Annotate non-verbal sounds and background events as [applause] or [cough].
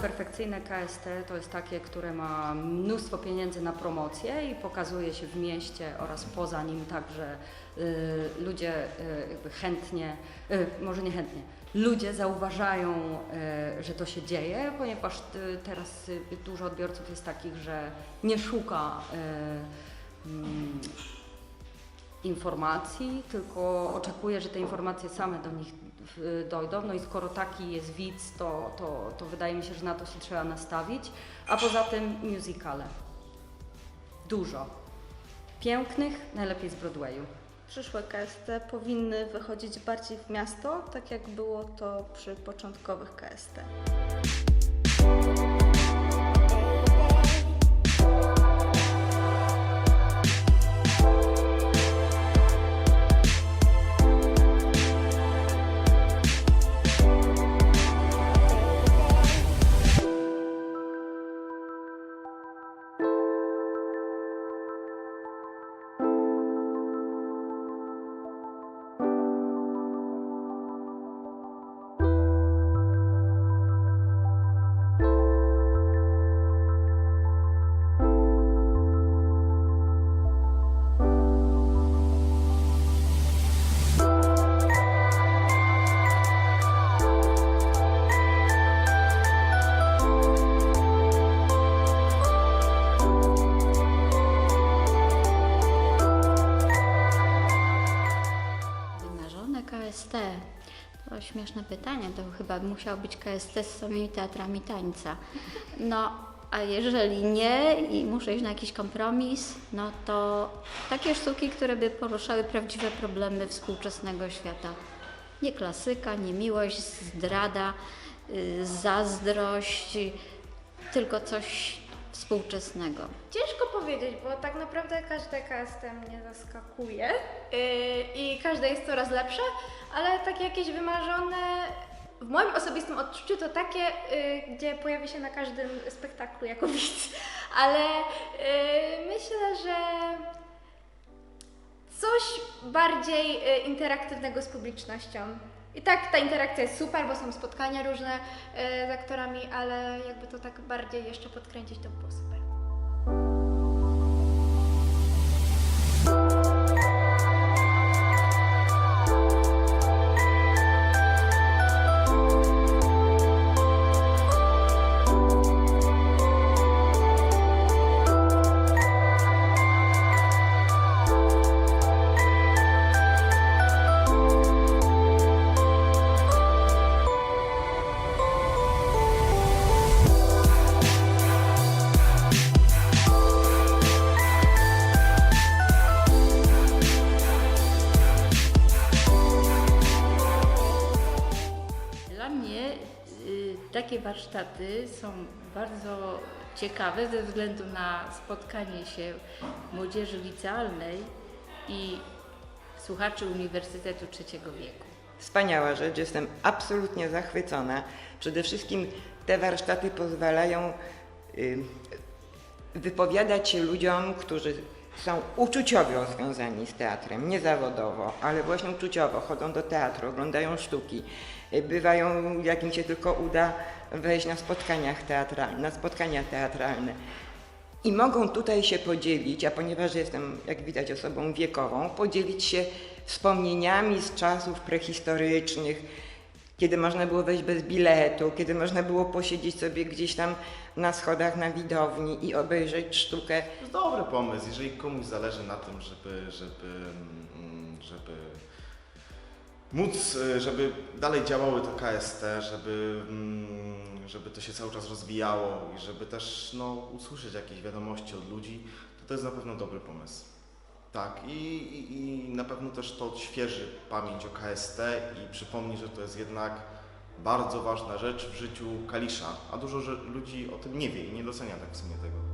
perfekcyjne KST to jest takie, które ma mnóstwo pieniędzy na promocję i pokazuje się w mieście oraz poza nim tak, że y, ludzie y, jakby chętnie, y, może nie chętnie, ludzie zauważają, y, że to się dzieje, ponieważ y, teraz y, dużo odbiorców jest takich, że nie szuka y, mm, informacji, tylko oczekuje, że te informacje same do nich dojdą. No i skoro taki jest widz, to, to, to wydaje mi się, że na to się trzeba nastawić. A poza tym musicale. Dużo. Pięknych, najlepiej z Broadwayu. Przyszłe KST powinny wychodzić bardziej w miasto, tak jak było to przy początkowych KST. Śmieszne pytanie, to chyba musiał być KST z samymi teatrami tańca. No, a jeżeli nie i muszę iść na jakiś kompromis, no to takie sztuki, które by poruszały prawdziwe problemy współczesnego świata. Nie klasyka, nie miłość, zdrada, y, zazdrość, tylko coś współczesnego. Ciężko powiedzieć, bo tak naprawdę każde KST mnie zaskakuje yy, i każde jest coraz lepsze, ale takie jakieś wymarzone, w moim osobistym odczuciu to takie, yy, gdzie pojawi się na każdym spektaklu jako [laughs] widz, ale yy, myślę, że coś bardziej yy, interaktywnego z publicznością. I tak ta interakcja jest super, bo są spotkania różne yy, z aktorami, ale jakby to tak bardziej jeszcze podkręcić, to by było super. Takie warsztaty są bardzo ciekawe ze względu na spotkanie się młodzieży licealnej i słuchaczy Uniwersytetu Trzeciego Wieku. Wspaniała rzecz, jestem absolutnie zachwycona. Przede wszystkim te warsztaty pozwalają wypowiadać się ludziom, którzy są uczuciowo związani z teatrem, nie zawodowo, ale właśnie uczuciowo, chodzą do teatru, oglądają sztuki, y, bywają, jak im się tylko uda, wejść na, spotkaniach teatra, na spotkania teatralne. I mogą tutaj się podzielić, a ponieważ jestem, jak widać, osobą wiekową, podzielić się wspomnieniami z czasów prehistorycznych, kiedy można było wejść bez biletu, kiedy można było posiedzieć sobie gdzieś tam na schodach na widowni i obejrzeć sztukę. To jest dobry pomysł, jeżeli komuś zależy na tym, żeby, żeby, mm, żeby móc, y, żeby dalej działały to KST, żeby, mm, żeby to się cały czas rozwijało i żeby też no, usłyszeć jakieś wiadomości od ludzi, to to jest na pewno dobry pomysł. Tak, i, i, i na pewno też to odświeży pamięć o KST i przypomni, że to jest jednak bardzo ważna rzecz w życiu Kalisza, a dużo ludzi o tym nie wie i nie docenia tak w sumie tego.